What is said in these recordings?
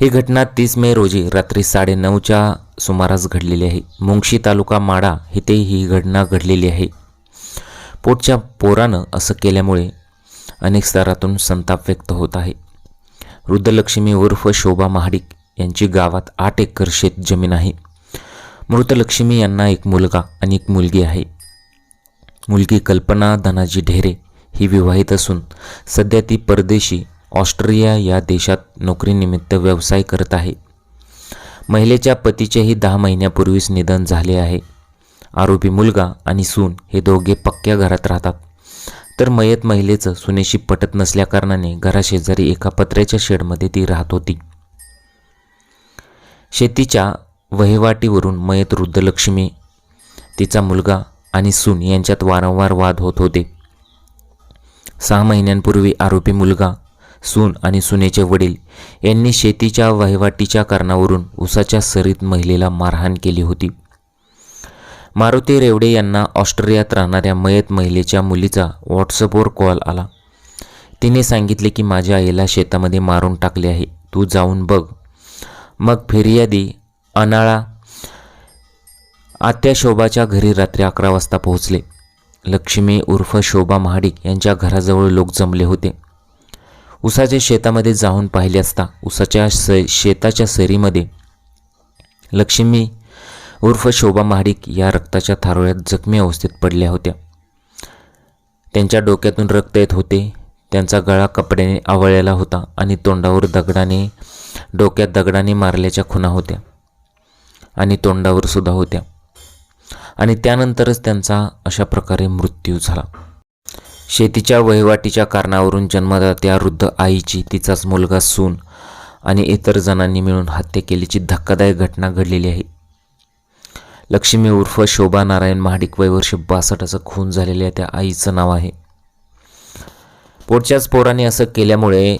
ही घटना तीस मे रोजी रात्री साडेनऊच्या सुमारास घडलेली आहे. मुंगशी तालुका माडा इथे ही घटना घडलेली आहे. पोटच्या पोरानं असं केल्यामुळे अनेक स्तरातून संताप व्यक्त होत आहे. वृद्धलक्ष्मी उर्फ शोभा महाडिक यांची गावात आठ एकर शेत जमीन आहे. मृत लक्ष्मी यांना एक मुलगा आणि एक मुलगी आहे. मुलगी कल्पना धनाजी ढेरे ही विवाहित असून सध्या ती परदेशी ऑस्ट्रिया या देशात नोकरीनिमित्त व्यवसाय करत आहे. महिलेच्या पतीचेही दहा महिन्यापूर्वीच निधन झाले आहे. आरोपी मुलगा आणि सून हे दोघे पक्क्या घरात राहतात. तर मयत महिलेचं सुनेशी पटत नसल्याकारणाने घराशेजारी एका पत्र्याच्या शेडमध्ये ती राहत होती. शेतीच्या वहिवाटीवरून मयत रुद्रलक्ष्मी तिचा मुलगा आणि सून यांच्यात वारंवार वाद होत होते. सहा महिन्यांपूर्वी आरोपी मुलगा सून आणि सुनेचे वडील यांनी शेतीच्या वहिवाटीच्या कारणावरून उसाच्या सरीत महिलेला मारहाण केली होती. मारुती रेवडे यांना ऑस्ट्रेलियात राहणाऱ्या मयत महिलेच्या मुलीचा व्हॉट्सअपवर कॉल आला. तिने सांगितले की माझ्या आईला शेतामध्ये मारून टाकले आहे. तू जाऊन बघ. मग फिर्यादी अनाळा आत्या शोभाच्या घरी रात्री अकरा वाजता पोहोचले. लक्ष्मी उर्फ शोभा महाडिक यांच्या घराजवळ लोक जमले होते. उसाच्या शेतामध्ये जाऊन पाहिले असता उसाच्या स शेताच्या सरीमध्ये लक्ष्मी उर्फ शोभा महाडिक या रक्ताच्या थारोळ्यात जखमी अवस्थेत पडल्या होत्या. त्यांच्या डोक्यातून रक्त येत होते. त्यांचा गळा कपड्याने आवळलेला होता आणि तोंडावर दगडाने डोक्यात दगडाने मारल्याच्या खुणा होत्या आणि तोंडावर सुद्धा होत्या. आणि त्यानंतरच त्यांचा अशा प्रकारे मृत्यू झाला. शेतीच्या वहिवाटीच्या कारणावरून जन्मदात्या वृद्ध आईची तिचाच मुलगा सून आणि इतर जणांनी मिळून हत्या केल्याची धक्कादायक घटना घडलेली आहे. लक्ष्मी उर्फ शोभा नारायण महाडिक वय वर्ष बासष्ट असं खून झालेल्या त्या आईचं नाव आहे. पोटच्याच पोराने असं केल्यामुळे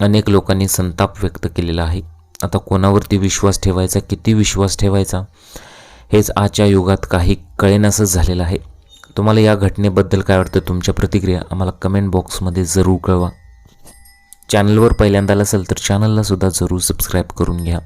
अनेक लोकांनी संताप व्यक्त केलेला आहे. आता कोणावरती विश्वास ठेवायचा किती विश्वास ठेवायचा हेच आजच्या युगात काही कळेनासंच झालेलं आहे. तुम्हाला या घटनेबद्दल काय वाटतं? तुमच्या प्रतिक्रिया आम्हाला कमेंट बॉक्समध्ये जरूर कळवा. चॅनलवर पहिल्यांदा असेल तर चॅनललासुद्धा जरूर सबस्क्राईब करून घ्या.